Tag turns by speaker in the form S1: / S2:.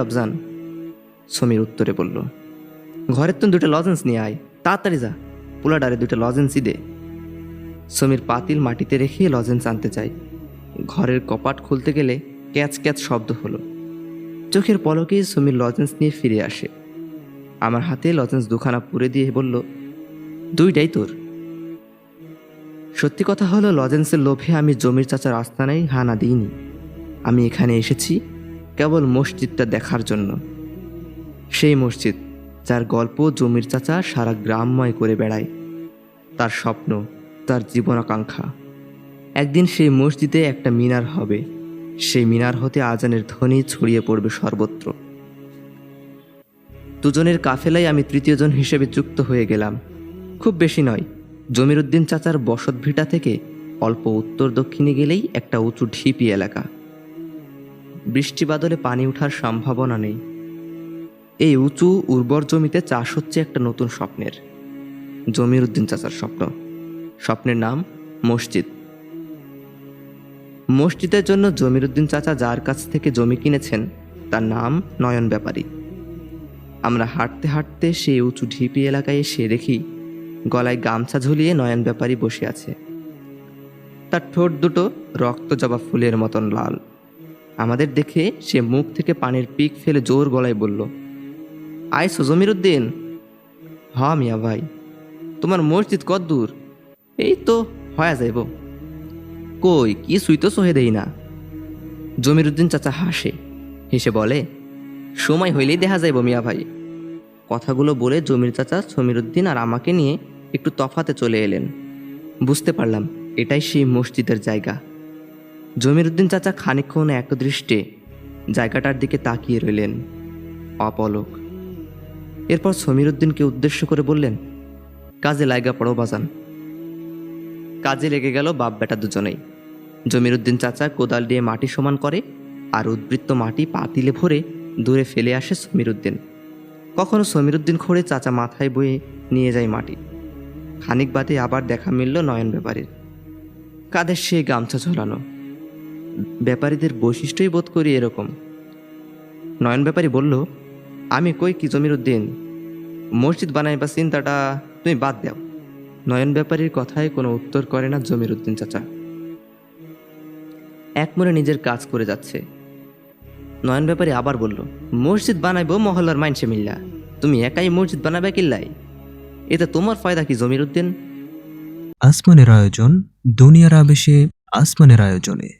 S1: আফজান সমীর উত্তরে বলল, ঘরের তো দুটো লজেন্স নিয়ে আয়, তাড়াতাড়ি যা, পোলাডারে দুটো লজেন্সই দে। সমীর পাতিল মাটিতে রেখে লজেন্স আনতে চাই ঘরের কপাট খুলতে গেলে ক্যাচ ক্যাচ শব্দ হলো। চোখের পলকেই সমীর লজেন্স নিয়ে ফিরে আসে। আমার হাতে লজেন্স দুখানা পুরে দিয়ে বলল, দুইটাই তোর। সত্যি কথা হলো লজেন্সের লোভে আমি জমির চাচার আস্তানায় হানা দিইনি। আমি এখানে এসেছি কেবল মসজিদটা দেখার জন্য। সেই মসজিদ, যার গল্প জমির চাচা সারা গ্রামময় করে বেড়ায়। তার স্বপ্ন, তার জীবনাকাঙ্ক্ষা একদিন সেই মসজিদে একটা মিনার হবে। সেই মিনার হতে আজানের ধ্বনি ছড়িয়ে পড়বে সর্বত্র। দুজনের কাফেলায় আমি তৃতীয়জন হিসেবে যুক্ত হয়ে গেলাম। খুব বেশি নয়, জমিরুদ্দিন চাচার বসত ভিটা থেকে অল্প উত্তর দক্ষিণে গেলেই একটা উঁচু ঢিপি এলাকা। বৃষ্টি বাদলে পানি ওঠার সম্ভাবনা নেই। এই উঁচু, উর্বর জমিতে চাষ হচ্ছে একটা নতুন স্বপ্নের। জমিরুদ্দিন চাচার স্বপ্ন। স্বপ্নের নাম মসজিদ। মসজিদের জন্য জমিরুদ্দিন চাচা যার কাছ থেকে জমি কিনেছেন, তার নাম নয়ন ব্যাপারী। আমরা হাঁটতে হাঁটতে সেই উঁচু ঢিপি এলাকায় এসে দেখি, গলায় গামছা ঝুলিয়ে নয়ন ব্যাপারী বসে আছে। তার ঠোঁট দুটো রক্ত জবা ফুলের মতন লাল। আমাদের দেখে সে মুখ থেকে পানির পিক ফেলে জোর গলায় বলল আইসো জমিরুদ্দিন হ মিয়া ভাই। তোমার মসজিদ কত দূর? এই তো হয়া যাইব। কই কি সুই তো সহে দেই না। জমিরুদ্দিন চাচা হাসে, হেসে বলে, সময় হইলেই দেখা যাইব মিয়া ভাই। কথাগুলো বলে জমির চাচা সমীরুদ্দিন আর আমাকে নিয়ে একটু তফাতে চলে এলেন। বুঝতে পারলাম, এটাই সেই মসজিদের জায়গা। জমিরুদ্দিন চাচা খানিকক্ষণ একদৃষ্টে জায়গাটার দিকে তাকিয়ে রইলেন, অপলক। এরপর সমীরুদ্দিনকে উদ্দেশ্য করে বললেন, কাজে লাইগা পড়ো বাজান। কাজে লেগে গেল বাপ বেটা দুজনেই। জমিরুদ্দিন চাচা কোদাল দিয়ে মাটি সমান করে আর উদ্বৃত্ত মাটি পাতিলে ভরে দূরে ফেলে আসে সমীরুদ্দিন। কখনো সমীরুদ্দিন খোঁড়ে চাচা মাথায় বয়ে নিয়ে যায় মাটি। খানিক বাদে আবার দেখা মিলল নয়ন ব্যাপারীর। কাদের সে গামছা ঝোলানো। ব্যাপারীদের বৈশিষ্ট্যই বোধ করি এরকম। নয়ন ব্যাপারী বলল, আমি কই কি জমির উদ্দিন? মসজিদ বানাইবা চিন্তাটা তুমি বাদ দাও। নয়ন ব্যাপারীর কথায় কোনো উত্তর করে না জমিরুদ্দিন চাচা। এক মনে নিজের কাজ করে যাচ্ছে। নয়ন ব্যাপারী আবার বলল, মসজিদ বানাইবো মহল্লার মাইনসে মিল্লা। তুমি একাই মসজিদ বানাবে কিল্লাই? এতে তোমার ফায়দা কি জমির উদ্দিন?
S2: আসমানের আয়োজন দুনিয়ার আবেশে আসমানের আয়োজনে।